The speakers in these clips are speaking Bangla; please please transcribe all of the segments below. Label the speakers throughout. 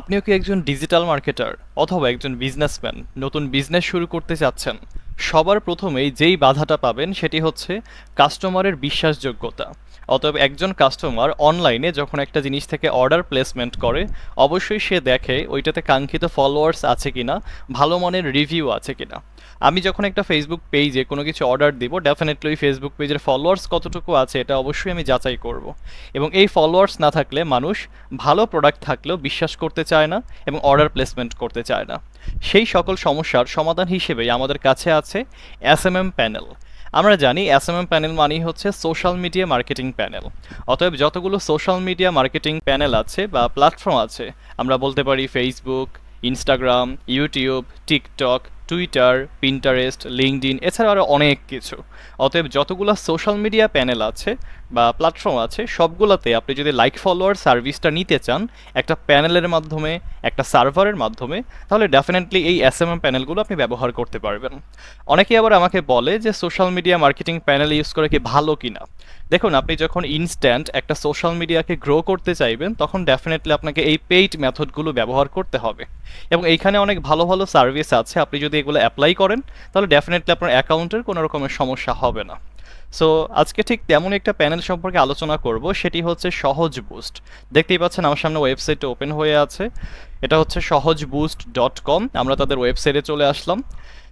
Speaker 1: আপনিও কি একজন ডিজিটাল মার্কেটার অথবা একজন বিজনেসম্যান নতুন বিজনেস শুরু করতে চাচ্ছেন? সবার প্রথমেই যেই বাধাটা পাবেন সেটি হচ্ছে কাস্টমারের বিশ্বাসযোগ্যতা। অতএব একজন কাস্টমার অনলাইনে যখন একটা জিনিস থেকে অর্ডার প্লেসমেন্ট করে, অবশ্যই সে দেখে ওইটাতে কাঙ্ক্ষিত ফলোয়ার্স আছে কিনা, ভালো মানের রিভিউ আছে কিনা। আমি যখন একটা ফেসবুক পেজে কোনো কিছু অর্ডার দিব ডেফিনেটলি ওই ফেসবুক পেজের ফলোয়ার্স কতটুকু আছে এটা অবশ্যই আমি যাচাই করব। এবং এই ফলোয়ার্স না থাকলে মানুষ ভালো প্রোডাক্ট থাকলেও বিশ্বাস করতে চায় না এবং অর্ডার প্লেসমেন্ট করতে চায় না। সেই সকল সমস্যার সমাধান হিসেবেই আমাদের কাছে আছে এস এম এম প্যানেল আমরা জানি এস এম এম প্যানেল মানেই হচ্ছে সোশ্যাল মিডিয়া মার্কেটিং প্যানেল অতএব যতগুলো সোশ্যাল মিডিয়া মার্কেটিং প্যানেল আছে বা প্ল্যাটফর্ম আছে, আমরা বলতে পারি Facebook Instagram YouTube TikTok Twitter Pinterest LinkedIn এছাড়া আরও অনেক কিছু। অতএব যতগুলো সোশ্যাল মিডিয়া প্যানেল আছে বা প্ল্যাটফর্ম আছে, সবগুলোতে আপনি যদি লাইক ফলোয়ার সার্ভিসটা নিতে চান, একটা প্যানেলের মাধ্যমে, একটা সার্ভারের মাধ্যমে, তাহলে ডেফিনেটলি এই এস এম এম প্যানেলগুলো আপনি ব্যবহার করতে পারবেন। অনেকেই আবার আমাকে বলে যে social media marketing panel use করে কি ভালো কিনা। দেখুন, আপনি যখন ইনস্ট্যান্ট একটা সোশ্যাল মিডিয়াকে গ্রো করতে চাইবেন, তখন ডেফিনেটলি আপনাকে এই পেইড মেথডগুলো ব্যবহার করতে হবে। এবং এইখানে অনেক ভালো ভালো সার্ভিস আছে, আপনি যদি এগুলো অ্যাপ্লাই করেন, তাহলে ডেফিনেটলি আপনার অ্যাকাউন্টের কোনো রকমের সমস্যা হবে না। সো আজকে ঠিক তেমন একটা প্যানেল সম্পর্কে আলোচনা করব, সেটি হচ্ছে সহজ বুস্ট দেখতেই পাচ্ছেন আমার সামনে ওয়েবসাইটটা ওপেন হয়ে আছে। এটা হচ্ছে সহজ বুস্ট ডট কম আমরা তাদের ওয়েবসাইটে চলে আসলাম।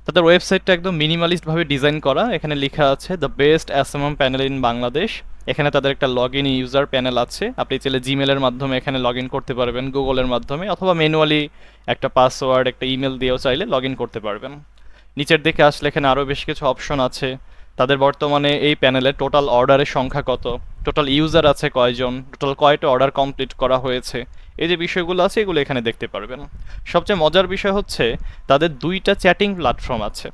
Speaker 1: তাদের ওয়েবসাইটটা একদম মিনিমালিস্টভাবে ডিজাইন করা। এখানে লেখা আছে the best awesome panel in Bangladesh এখানে তাদের একটা লগ ইন ইউজার প্যানেল আছে। আপনি চাইলে জিমেলের মাধ্যমে এখানে লগ ইন করতে পারবেন গুগলের মাধ্যমে, অথবা ম্যানুয়ালি একটা পাসওয়ার্ড একটা ইমেল দিয়েও চাইলে লগ ইন করতে পারবেন। নিচের দিকে আসলে এখানে আরও বেশ কিছু অপশন আছে। তাদের বর্তমানে এই প্যানেলে টোটাল অর্ডারের সংখ্যা কত? টোটাল ইউজার আছে কয়জন? টোটাল কয়টা অর্ডার কমপ্লিট করা হয়েছে? এই যে বিষয়গুলো আছে, এগুলো এখানে দেখতে পারবেন। সবচেয়ে মজার বিষয় হচ্ছে, তাদের দুইটা চ্যাটিং প্ল্যাটফর্ম আছে।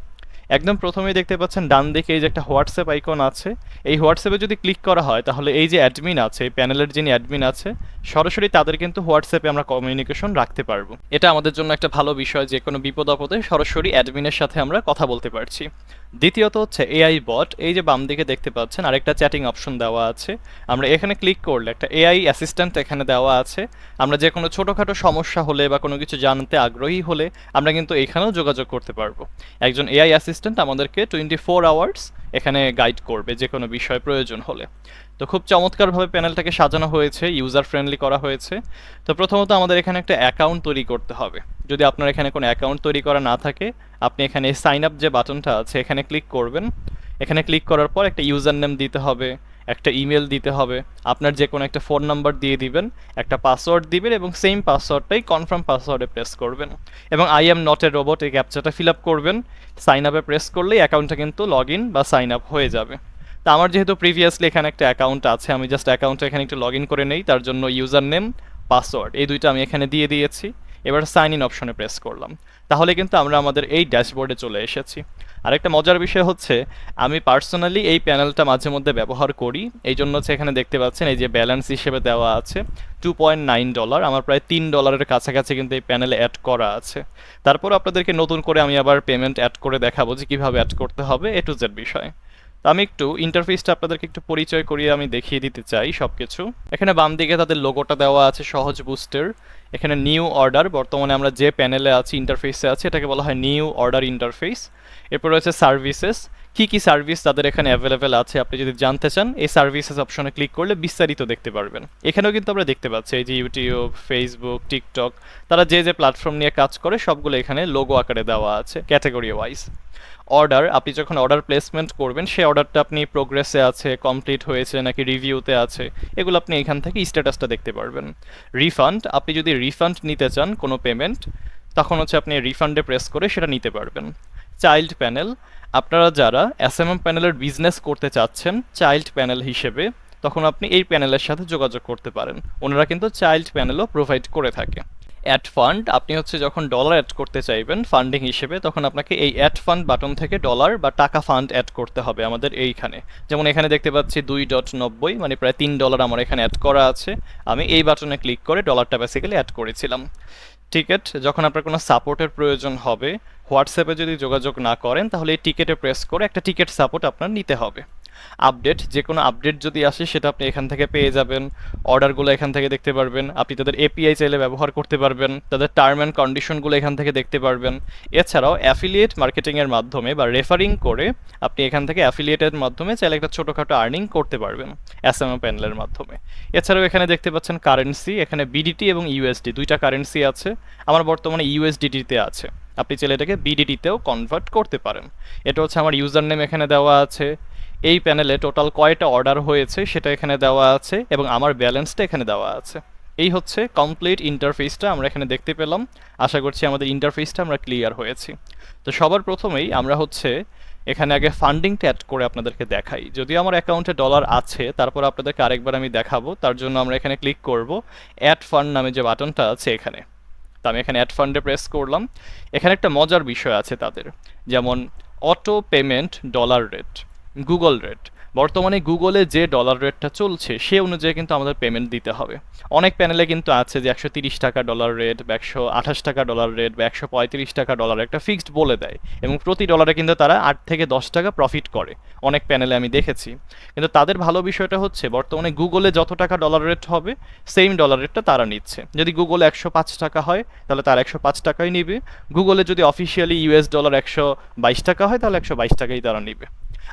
Speaker 1: একদম প্রথমেই দেখতে পাচ্ছেন ডান দিকে এই যে একটা হোয়াটসঅ্যাপ আইকন আছে। এই হোয়াটসঅ্যাপে যদি ক্লিক করা হয়, তাহলে এই যে অ্যাডমিন আছে প্যানেলের যিনি অ্যাডমিন আছে, সরাসরি তাদের কিন্তু হোয়াটসঅ্যাপে আমরা কমিউনিকেশন রাখতে পারব। এটা আমাদের জন্য একটা ভালো বিষয়, যে কোনো বিপদ আপদে সরাসরি অ্যাডমিনের সাথে আমরা কথা বলতে পারছি। দ্বিতীয়ত হচ্ছে এআই বট এই যে বাম দিকে দেখতে পাচ্ছেন, আরেকটা চ্যাটিং অপশন দেওয়া আছে। আমরা এখানে ক্লিক করলে একটা এআই অ্যাসিস্ট্যান্ট এখানে দেওয়া আছে। আমরা যে কোনো ছোটোখাটো সমস্যা হলে বা কোনো কিছু জানতে আগ্রহী হলে আমরা কিন্তু এখানেও যোগাযোগ করতে পারব। একজন এআই অ্যাসিস্ট্যান্ট আমাদেরকে টোয়েন্টি ফোর আওয়ার্স এখানে গাইড করবে যে কোনো বিষয় প্রয়োজন হলে। তো খুব চমৎকারভাবে প্যানেলটাকে সাজানো হয়েছে ইউজার ফ্রেন্ডলি করা হয়েছে। তো প্রথমত আমাদের এখানে একটা অ্যাকাউন্ট তৈরি করতে হবে। যদি আপনার এখানে কোনো অ্যাকাউন্ট তৈরি করা না থাকে, আপনি এখানে সাইন আপ যে বাটনটা আছে, এখানে ক্লিক করবেন। এখানে ক্লিক করার পর একটা ইউজার নেম দিতে হবে। একটা ইমেল দিতে হবে। আপনার যে কোনো একটা ফোন নাম্বার দিয়ে দিবেন, একটা পাসওয়ার্ড দিবেন এবং সেম পাসওয়ার্ডটাই কনফার্ম পাসওয়ার্ডে প্রেস করবেন। এবং I am not a robot এই ক্যাপচাটা ফিল আপ করবেন। সাইন আপে প্রেস করলেই অ্যাকাউন্টটা কিন্তু লগ ইন বা সাইন আপ হয়ে যাবে। তা আমার যেহেতু প্রিভিয়াসলি এখানে একটা অ্যাকাউন্ট আছে, আমি জাস্ট অ্যাকাউন্টটা এখানে একটু লগ ইন করে নেই, তার জন্য ইউজার নেম পাসওয়ার্ড এই দুইটা আমি এখানে দিয়ে দিয়েছি। এবার সাইন ইন অপশনে প্রেস করলাম। তাহলে কিন্তু আমরা আমাদের এই ড্যাশবোর্ডে চলে এসেছি। আরেকটা মজার বিষয় হচ্ছে, আমি পার্সোনালি এই প্যানেলটা মাঝে মধ্যে ব্যবহার করি। এই জন্য হচ্ছে এখানে দেখতে পাচ্ছেন, এই যে ব্যালেন্স হিসেবে দেওয়া আছে টু পয়েন্ট নাইন ডলার আমার প্রায় তিন ডলারের কাছাকাছি কিন্তু এই প্যানেলে অ্যাড করা আছে। তারপর আপনাদেরকে নতুন করে আমি আবার পেমেন্ট অ্যাড করে দেখাবো যে কীভাবে অ্যাড করতে হবে এ টু জেড বিষয়। তো আমি একটু ইন্টারফেসটা আপনাদেরকে একটু পরিচয় করিয়ে আমি দেখিয়ে দিতে চাই সব কিছু এখানে বাম দিকে তাদের লোগোটা দেওয়া আছে সহজ বুস্টের এখানে নিউ অর্ডার, বর্তমানে আমরা যে প্যানেলে আছি ইন্টারফেসে আছে, এটাকে বলা হয় নিউ অর্ডার ইন্টারফেস এরপর রয়েছে সার্ভিসেস কি কি সার্ভিস তাদের এখানে অ্যাভেলেবেল আছে, আপনি যদি জানতে চান, এই সার্ভিসেস অপশনে ক্লিক করলে বিস্তারিত দেখতে পারবেন। এখানেও কিন্তু আমরা দেখতে পাচ্ছি, এই যে ইউটিউব ফেসবুক টিকটক তারা যে যে প্ল্যাটফর্ম নিয়ে কাজ করে, সবগুলো এখানে লোগো আকারে দেওয়া আছে ক্যাটাগরি ওয়াইজ অর্ডার আপনি যখন অর্ডার প্লেসমেন্ট করবেন, সেই অর্ডারটা আপনি প্রোগ্রেসে আছে কমপ্লিট হয়েছে, নাকি রিভিউতে আছে, এগুলো আপনি এখান থেকে স্ট্যাটাসটা দেখতে পারবেন। রিফান্ড আপনি যদি রিফান্ড নিতে চান কোনো পেমেন্ট তখন হচ্ছে আপনি রিফান্ডে প্রেস করে সেটা নিতে পারবেন। চাইল্ড প্যানেল আপনারা যারা এসএমএম প্যানেলের বিজনেস করতে চাচ্ছেন চাইল্ড প্যানেল হিসেবে, তখন আপনি এই প্যানেলের সাথে যোগাযোগ করতে পারেন। ওনারা কিন্তু চাইল্ড প্যানেলও প্রোভাইড করে থাকে। অ্যাড ফান্ড আপনি হচ্ছে যখন ডলার অ্যাড করতে চাইবেন ফান্ডিং হিসেবে, তখন আপনাকে এই অ্যাড ফান্ড বাটন থেকে ডলার বা টাকা ফান্ড অ্যাড করতে হবে আমাদের এইখানে। যেমন এখানে দেখতে পাচ্ছি দুই ডট নব্বই মানে প্রায় তিন ডলার আমার এখানে অ্যাড করা আছে। আমি এই বাটনে ক্লিক করে ডলারটা বেসিক্যালি অ্যাড করেছিলাম। টিকিট যখন আপনার কোনো সাপোর্টের প্রয়োজন হবে হোয়াটসঅ্যাপে যদি যোগাযোগ না করেন, তাহলে এই টিকিটে প্রেস করে একটা টিকিট সাপোর্ট আপনার নিতে হবে। আপডেট যে কোনো আপডেট যদি আসে, সেটা আপনি এখান থেকে পেয়ে যাবেন। অর্ডারগুলো এখান থেকে দেখতে পারবেন। আপনি তাদের এপিআই চাইলে ব্যবহার করতে পারবেন। তাদের টার্ম অ্যান্ড কন্ডিশনগুলো এখান থেকে দেখতে পারবেন। এছাড়াও অ্যাফিলিয়েট মার্কেটিংয়ের মাধ্যমে বা রেফারিং করে আপনি এখান থেকে অ্যাফিলিয়েটের মাধ্যমে চাইলে একটা ছোটোখাটো আর্নিং করতে পারবেন এসএমএ প্যানেলের মাধ্যমে। এছাড়াও এখানে দেখতে পাচ্ছেন কারেন্সি এখানে বিডিটি এবং ইউএসডি দুইটা কারেন্সি আছে। আমার বর্তমানে ইউএসডিটিতে আছে। আপনি চাইলে এটাকে বিডিটিতেও কনভার্ট করতে পারেন। এটা হচ্ছে আমার ইউজার নেম এখানে দেওয়া আছে। এই প্যানেলে টোটাল কয়টা অর্ডার হয়েছে সেটা এখানে দেওয়া আছে এবং আমার ব্যালেন্সটা এখানে দেওয়া আছে। এই হচ্ছে কমপ্লিট ইন্টারফেসটা আমরা এখানে দেখতে পেলাম। আশা করছি আমাদের ইন্টারফেসটা আমরা ক্লিয়ার হয়েছি। তো সবার প্রথমেই আমরা হচ্ছে এখানে আগে ফান্ডিংটা অ্যাড করে আপনাদেরকে দেখাই। যদি আমার অ্যাকাউন্টে ডলার আছে, তারপর আপনাদেরকে আরেকবার আমি দেখাবো। তার জন্য আমরা এখানে ক্লিক করব। অ্যাড ফান্ড নামে যে বাটনটা আছে এখানে। তো আমি এখানে অ্যাড ফান্ডে প্রেস করলাম। এখানে একটা মজার বিষয় আছে তাদের। যেমন auto payment dollar rate. Google rate বর্তমানে গুগলে যে ডলার রেটটা চলছে, সে অনুযায়ী কিন্তু আমাদের পেমেন্ট দিতে হবে। অনেক প্যানেলে কিন্তু আছে যে একশো তিরিশ টাকা ডলার রেট বা একশো আঠাশ টাকা ডলার রেট বা একশো পঁয়ত্রিশ টাকা ডলার একটা ফিক্সড বলে দেয়। এবং প্রতি ডলারে কিন্তু তারা আট থেকে দশ টাকা প্রফিট করে। অনেক প্যানেলে আমি দেখেছি। কিন্তু তাদের ভালো বিষয়টা হচ্ছে, বর্তমানে গুগলে যত টাকা ডলার রেট হবে সেম ডলার রেটটা তারা নিচ্ছে। যদি গুগলে একশো পাঁচ টাকা হয়, তাহলে তারা একশো পাঁচ টাকাই নিবে। গুগলে যদি অফিসিয়ালি ইউএস ডলার একশো বাইশ টাকা হয়, তাহলে একশো বাইশ টাকাই তারা নিবে।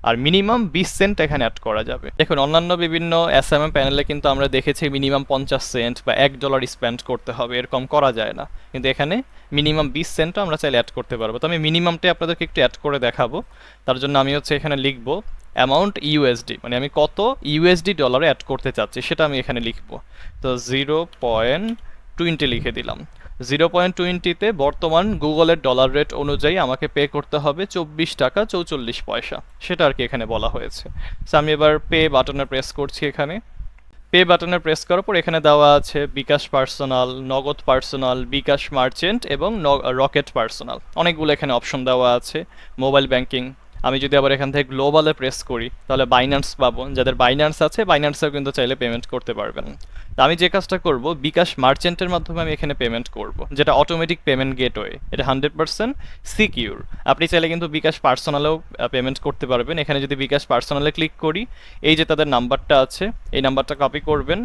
Speaker 1: আর মিনিমাম বিশ সেন্ট এখানে অ্যাড করা যাবে। দেখুন, অন্যান্য বিভিন্ন এস এম এম প্যানেলে কিন্তু আমরা দেখেছি মিনিমাম পঞ্চাশ সেন্ট বা এক ডলার স্পেন্ড করতে হবে, এরকম করা যায় না। কিন্তু এখানে মিনিমাম বিশ সেন্টও আমরা চাইলে অ্যাড করতে পারব। তো আমি মিনিমামটা আপনাদেরকে একটু অ্যাড করে দেখাবো। তার জন্য আমি হচ্ছে এখানে লিখব অ্যামাউন্ট ইউএসডি মানে আমি কত ইউএসডি ডলারে অ্যাড করতে চাচ্ছি, সেটা আমি এখানে লিখব। তো জিরো পয়েন্ট টোয়েন্টি লিখে দিলাম। জিরো পয়েন্ট টোয়েন্টিতে বর্তমান গুগলের ডলার রেট অনুযায়ী আমাকে পে করতে হবে চব্বিশ টাকা চৌচল্লিশ পয়সা। সেটা আর কি এখানে বলা হয়েছে। সো আমি এবার পে বাটনে প্রেস করছি এখানে। পে বাটনে প্রেস করার পর এখানে দেওয়া আছে Bkash personal, Nagad personal, Bkash merchant এবং রকেট পার্সোনাল। অনেকগুলো এখানে অপশন দেওয়া আছে, মোবাইল ব্যাংকিং। আমি যদি আবার এখান থেকে গ্লোবালে প্রেস করি, তাহলে বাইন্যান্স পাবো। যাদের বাইন্যান্স আছে, বাইন্যান্সেও কিন্তু চাইলে পেমেন্ট করতে পারবেন। আমি যে কাজটা করব, বিকাশ মার্চেন্টের মাধ্যমে আমি এখানে পেমেন্ট করব, যেটা অটোমেটিক পেমেন্ট গেটওয়ে এটা হান্ড্রেড পার্সেন্ট সিকিউর আপনি চাইলে কিন্তু বিকাশ পার্সোনালেও পেমেন্ট করতে পারবেন। এখানে যদি বিকাশ পার্সোনালে ক্লিক করি, এই যে তাদের নাম্বারটা আছে, এই নাম্বারটা কপি করবেন।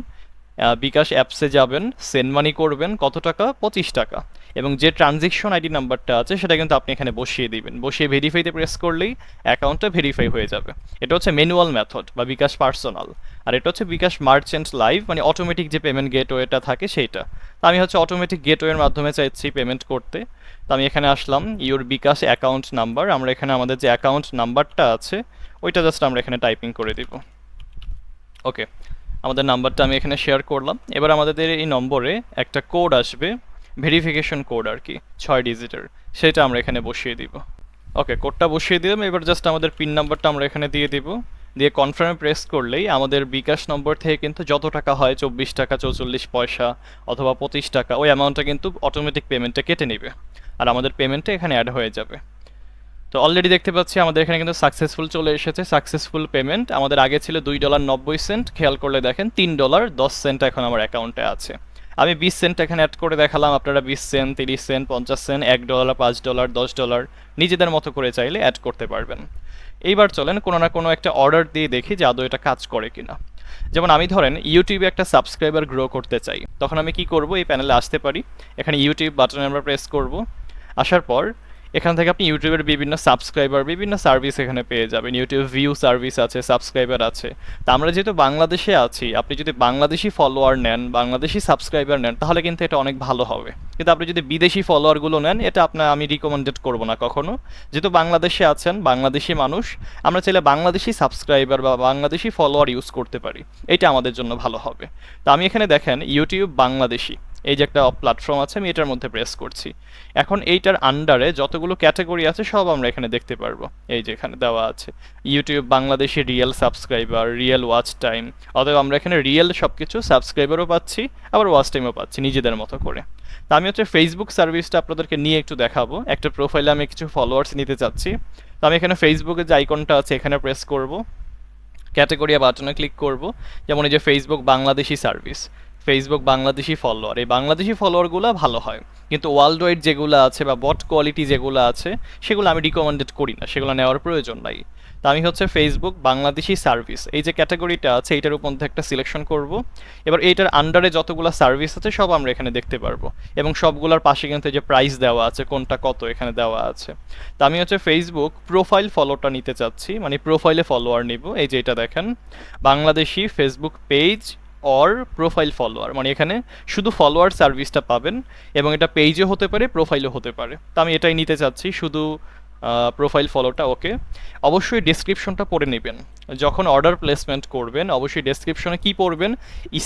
Speaker 1: বিকাশ অ্যাপসে যাবেন সেন্ড মানি করবেন, কত টাকা? পঁচিশ টাকা। এবং যে ট্রানজেকশন আইডি নাম্বারটা আছে, সেটা কিন্তু আপনি এখানে বসিয়ে দিবেন। বসিয়ে ভেরিফাইতে প্রেস করলেই অ্যাকাউন্টটা ভেরিফাই হয়ে যাবে। এটা হচ্ছে ম্যানুয়াল মেথড বা বিকাশ পার্সোনাল আর এটা হচ্ছে বিকাশ মার্চেন্ট লাইভ মানে অটোমেটিক যে পেমেন্ট গেটওয়েটা থাকে সেইটা। তো আমি হচ্ছে অটোমেটিক গেটওয়ের মাধ্যমে চাইছি পেমেন্ট করতে। তো আমি এখানে আসলাম ইউর বিকাশ অ্যাকাউন্ট নাম্বার আমরা এখানে আমাদের যে অ্যাকাউন্ট নাম্বারটা আছে, ওইটা জাস্ট আমরা এখানে টাইপিং করে দিব। ওকে আমাদের নাম্বারটা আমি এখানে শেয়ার করলাম। এবার আমাদের এই নম্বরে একটা কোড আসবে। ভেরিফিকেশন কোড আর কি ছয় ডিজিটের সেটা আমরা এখানে বসিয়ে দিব। ওকে কোডটা বসিয়ে দিলাম, এবার জাস্ট আমাদের পিন নাম্বারটা আমরা এখানে দিয়ে দিব। দিয়ে কনফার্মে প্রেস করলেই আমাদের বিকাশ নম্বর থেকে কিন্তু যত টাকা হয়, চব্বিশ টাকা, চৌচল্লিশ পয়সা অথবা পঁচিশ টাকা, ওই অ্যামাউন্টটা কিন্তু অটোমেটিক পেমেন্টটা কেটে নেবে। আর আমাদের পেমেন্টটা এখানে অ্যাড হয়ে যাবে। তো অলরেডি দেখতে পাচ্ছি আমাদের এখানে কিন্তু সাকসেসফুল চলে এসেছে। সাকসেসফুল পেমেন্ট আমাদের আগে ছিল দুই ডলার নব্বই সেন্ট খেয়াল করলে দেখেন, তিন ডলার দশ সেন্ট এখন আমার অ্যাকাউন্টে আছে। আমি বিশ সেন্ট এখানে অ্যাড করে দেখালাম, আপনারা বিশ সেন্ট তিরিশ সেন্ট পঞ্চাশ সেন্ট এক ডলার পাঁচ ডলার দশ ডলার নিজেদের মতো করে চাইলে অ্যাড করতে পারবেন। এইবার চলেন কোনো না কোনো একটা অর্ডার দিয়ে দেখি যে আদৌ এটা কাজ করে কিনা। যেমন আমি ধরেন ইউটিউবে একটা সাবস্ক্রাইবার গ্রো করতে চাই। তখন আমি কি করব? এই প্যানেলে আসতে পারি। এখানে ইউটিউব বাটনে আমরা প্রেস করব। আসার পর এখান থেকে আপনি ইউটিউবের বিভিন্ন সাবস্ক্রাইবার বিভিন্ন সার্ভিস এখানে পেয়ে যাবেন। ইউটিউব ভিউ সার্ভিস আছে সাবস্ক্রাইবার আছে। তা আমরা যেহেতু বাংলাদেশে আছি, আপনি যদি বাংলাদেশি ফলোয়ার নেন, বাংলাদেশি সাবস্ক্রাইবার নেন, তাহলে কিন্তু এটা অনেক ভালো হবে। কিন্তু আপনি যদি বিদেশি ফলোয়ারগুলো নেন, এটা আপনার আমি রিকমেন্ডেড করব না কখনো। যেহেতু বাংলাদেশে আছেন, বাংলাদেশি মানুষ, আমরা চাইলে বাংলাদেশি সাবস্ক্রাইবার বা বাংলাদেশি ফলোয়ার ইউজ করতে পারি। এটা আমাদের জন্য ভালো হবে। তা আমি এখানে দেখেন, ইউটিউব বাংলাদেশি। এই যে একটা প্ল্যাটফর্ম আছে, আমি এটার মধ্যে প্রেস করছি। এখন এইটার আন্ডারে যতগুলো ক্যাটাগরি আছে, সব আমরা এখানে দেখতে পারব। এই যে এখানে দেওয়া আছে YouTube Bangladeshi real subscriber real watch time অতএব আমরা এখানে রিয়েল সব কিছু সাবস্ক্রাইবারও পাচ্ছি, আবার ওয়াচ টাইমও পাচ্ছি, নিজেদের মতো করে। তা আমি হচ্ছে ফেসবুক সার্ভিসটা আপনাদেরকে নিয়ে একটু দেখাবো। একটা প্রোফাইলে আমি কিছু ফলোয়ার্স নিতে চাচ্ছি। তো আমি এখানে ফেসবুকে যে আইকনটা আছে, এখানে প্রেস করব। ক্যাটাগরি বাটনে ক্লিক করব। যেমন এই যে Facebook Bangladeshi service Facebook Bangladeshi follower এই বাংলাদেশি ফলোয়ারগুলো ভালো হয়। কিন্তু ওয়ার্ল্ড ওয়াইড যেগুলো আছে বা বট কোয়ালিটি যেগুলো আছে, সেগুলো আমি রিকমেন্ডেড করি না। সেগুলো নেওয়ার প্রয়োজন নাই। তো আমি হচ্ছে ফেসবুক বাংলাদেশি সার্ভিস এই যে ক্যাটাগরিটা আছে, এইটার মধ্যে একটা সিলেকশন করব। এবার এইটার আন্ডারে যতগুলো সার্ভিস আছে, সব আমরা এখানে দেখতে পারব। এবং সবগুলোর পাশে কিন্তু যে প্রাইস দেওয়া আছে, কোনটা কত এখানে দেওয়া আছে। তো আমি হচ্ছে ফেসবুক প্রোফাইল ফলোটা নিতে চাচ্ছি। মানে প্রোফাইলে ফলোয়ার নিব। এই যে এটা দেখেন। Bangladeshi Facebook page or profile follower মানে এখানে শুধু ফলোয়ার সার্ভিসটা পাবেন এবং এটা পেজও হতে পারে প্রোফাইলও হতে পারে। তো আমি এটাই নিতে চাচ্ছি, শুধু প্রোফাইল ফলোটা ওকে অবশ্যই ডেসক্রিপশনটা পড়ে নেবেন। যখন অর্ডার প্লেসমেন্ট করবেন, অবশ্যই ডেসক্রিপশনে কি পড়বেন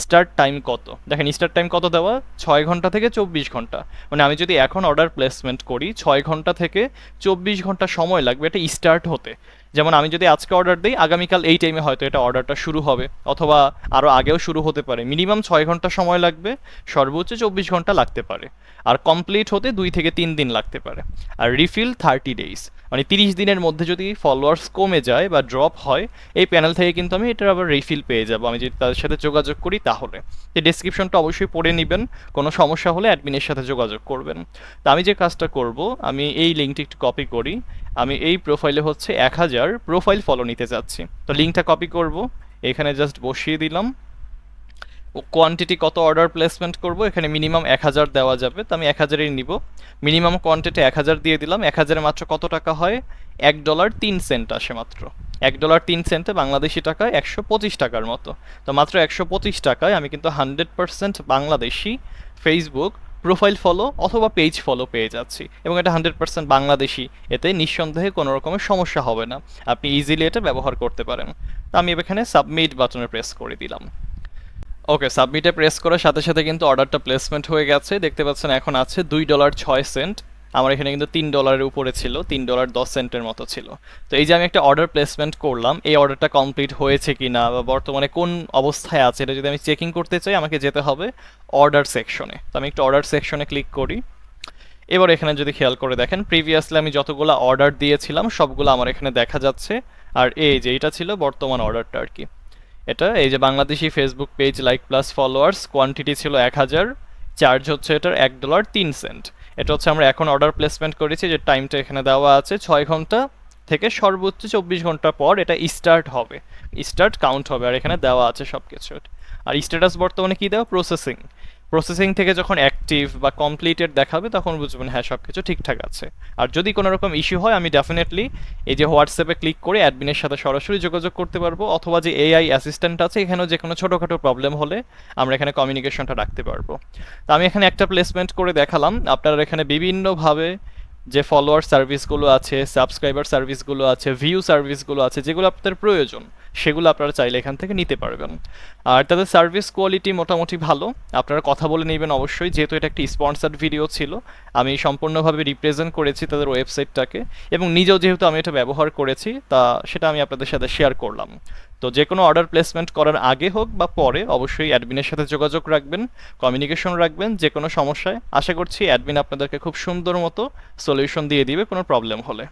Speaker 1: স্টার্ট টাইম কত? দেখেন স্টার্ট টাইম কত দেওয়া? ছয় ঘণ্টা থেকে চব্বিশ ঘণ্টা। মানে আমি যদি এখন অর্ডার প্লেসমেন্ট করি, ছয় ঘণ্টা থেকে চব্বিশ ঘণ্টা সময় লাগবে, এটা স্টার্ট হতে। যেমন আমি যদি আজকে অর্ডার দিই, আগামীকাল এই টাইমে হয়তো এটা অর্ডারটা শুরু হবে, অথবা আরও আগেও শুরু হতে পারে। মিনিমাম ছয় ঘণ্টা সময় লাগবে, সর্বোচ্চ চব্বিশ ঘণ্টা লাগতে পারে। আর কমপ্লিট হতে দুই থেকে তিন দিন লাগতে পারে। আর রিফিল থার্টি ডেইজ মানে তিরিশ দিনের মধ্যে যদি ফলোয়ার্স কমে যায় বা ড্রপ হয়, এই প্যানেল থেকে কিন্তু আমি এটার আবার রিফিল পেয়ে যাব। আমি যদি তাদের সাথে যোগাযোগ করি তাহলে। তো ডেসক্রিপশনটা অবশ্যই পড়ে নেবেন, কোনো সমস্যা হলে অ্যাডমিনের সাথে যোগাযোগ করবেন। তো আমি যে কাজটা করব, আমি এই লিঙ্কটি একটু কপি করি। আমি এই প্রোফাইলে হচ্ছে এক হাজার প্রোফাইল ফলো নিতে চাচ্ছি। তো লিঙ্কটা কপি করব। এখানে জাস্ট বসিয়ে দিলাম। কোয়ান্টিটি কত অর্ডার প্লেসমেন্ট করব? এখানে মিনিমাম এক হাজার দেওয়া যাবে। তো আমি এক হাজারই নিব। মিনিমাম কোয়ান্টিটি এক হাজার দিয়ে দিলাম। এক হাজারে মাত্র কত টাকা হয়? এক ডলার তিন সেন্ট আসে মাত্র। এক ডলার তিন সেন্টে বাংলাদেশি টাকায় একশো পঁচিশ টাকার মতো। তো মাত্র একশো পঁচিশ টাকায় আমি কিন্তু hundred percent Bangladeshi Facebook profile follow অথবা পেজ ফলো পেয়ে যাচ্ছি। এবং এটা হান্ড্রেড পার্সেন্ট বাংলাদেশি। এতে নিঃসন্দেহে কোনো রকমের সমস্যা হবে না। আপনি ইজিলি এটা ব্যবহার করতে পারেন। তো আমি এখানে সাবমিট বাটনে প্রেস করে দিলাম। ওকে সাবমিটে প্রেস করার সাথে সাথে কিন্তু অর্ডারটা প্লেসমেন্ট হয়ে গেছে। দেখতে পাচ্ছেন এখন আছে দুই ডলার ছয় সেন্ট আমার এখানে কিন্তু তিন ডলারের উপরে ছিল, তিন ডলার দশ সেন্টের মতো ছিল। তো এই যে আমি একটা অর্ডার প্লেসমেন্ট করলাম, এই অর্ডারটা কমপ্লিট হয়েছে কি না বা বর্তমানে কোন অবস্থায় আছে, এটা যদি আমি চেকিং করতে চাই, আমাকে যেতে হবে অর্ডার সেকশনে তো আমি একটু অর্ডার সেকশনে ক্লিক করি। এবার এখানে যদি খেয়াল করে দেখেন প্রিভিয়াসলি আমি যতগুলো অর্ডার দিয়েছিলাম, সবগুলো আমার এখানে দেখা যাচ্ছে। আর এই যে, এটা ছিল বর্তমান অর্ডারটা আর কি। এটা, এই যে Bangladeshi Facebook page like plus followers quantity ছিল এক হাজার চার্জ হচ্ছে এটার এক ডলার তিন সেন্ট এটা হচ্ছে আমরা এখন অর্ডার প্লেসমেন্ট করেছি, যে টাইমটা এখানে দেওয়া আছে ছয় ঘণ্টা থেকে সর্বোচ্চ চব্বিশ ঘণ্টা পর এটা স্টার্ট হবে। স্টার্ট কাউন্ট হবে, আর এখানে দেওয়া আছে সব কিছু আর স্ট্যাটাস বর্তমানে কী দেওয়া? প্রসেসিং প্রসেসিং থেকে যখন অ্যাক্টিভ বা কমপ্লিটেড দেখাবে, তখন বুঝবেন হ্যাঁ সব কিছু ঠিকঠাক আছে। আর যদি কোনো রকম ইস্যু হয়, আমি ডেফিনেটলি এই যে হোয়াটসঅ্যাপে ক্লিক করে অ্যাডমিনের সাথে সরাসরি যোগাযোগ করতে পারব, অথবা যে এআই অ্যাসিস্ট্যান্ট আছে, এখানেও যে কোনো ছোটোখাটো প্রবলেম হলে আমরা এখানে কমিউনিকেশনটা রাখতে পারব। তো আমি এখানে একটা প্লেসমেন্ট করে দেখালাম। আপনারা এখানে বিভিন্নভাবে যে ফলোয়ার সার্ভিসগুলো আছে সাবস্ক্রাইবার সার্ভিসগুলো আছে ভিউ সার্ভিসগুলো আছে, যেগুলো আপনাদের প্রয়োজন। সেগুলো আপনারা চাইলে এখান থেকে নিতে পারবেন। আর তাদের সার্ভিস কোয়ালিটি মোটামুটি ভালো। আপনারা কথা বলে নেবেন অবশ্যই, যেহেতু এটা একটি স্পন্সার্ড ভিডিও ছিল। আমি সম্পূর্ণভাবে রিপ্রেজেন্ট করেছি তাদের ওয়েবসাইটটাকে এবং নিজেও যেহেতু আমি এটা ব্যবহার করেছি, তা সেটা আমি আপনাদের সাথে শেয়ার করলাম। তো যে কোনো অর্ডার প্লেসমেন্ট করার আগে হোক বা পরে, অবশ্যই অ্যাডমিনের সাথে যোগাযোগ রাখবেন কমিউনিকেশন রাখবেন, যে কোনো সমস্যায়। আশা করছি অ্যাডমিন আপনাদেরকে খুব সুন্দর মতো সলিউশন দিয়ে দিবে, কোনো প্রবলেম হলে।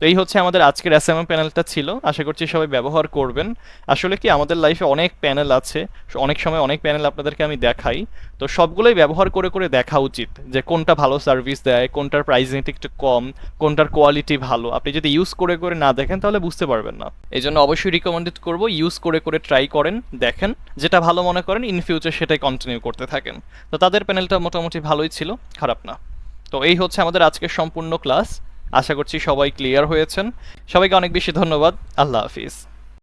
Speaker 1: তো এই হচ্ছে আমাদের আজকের অ্যাসাইনমেন্ট প্যানেলটা ছিল। আশা করছি সবাই ব্যবহার করবেন। আসলে কি, আমাদের লাইফে অনেক প্যানেল আছে। অনেক সময় অনেক প্যানেল আপনাদেরকে আমি দেখাই। তো সবগুলোই ব্যবহার করে করে দেখা উচিত যে কোনটা ভালো সার্ভিস দেয়, কোনটার প্রাইসিং একটু কম, কোনটার কোয়ালিটি ভালো। আপনি যদি ইউজ করে করে না দেখেন, তাহলে বুঝতে পারবেন না। এই জন্য অবশ্যই রিকমেন্ডেড করব ইউজ করে করে ট্রাই করেন, দেখেন। যেটা ভালো মনে করেন ইন ফিউচার সেটাই কন্টিনিউ করতে থাকেন। তো তাদের প্যানেলটা মোটামুটি ভালোই ছিল, খারাপ না। তো এই হচ্ছে আমাদের আজকের সম্পূর্ণ ক্লাস আশা করছি সবাই ক্লিয়ার হয়েছেন। সবাইকে অনেক বেশি ধন্যবাদ। আল্লাহ হাফিজ।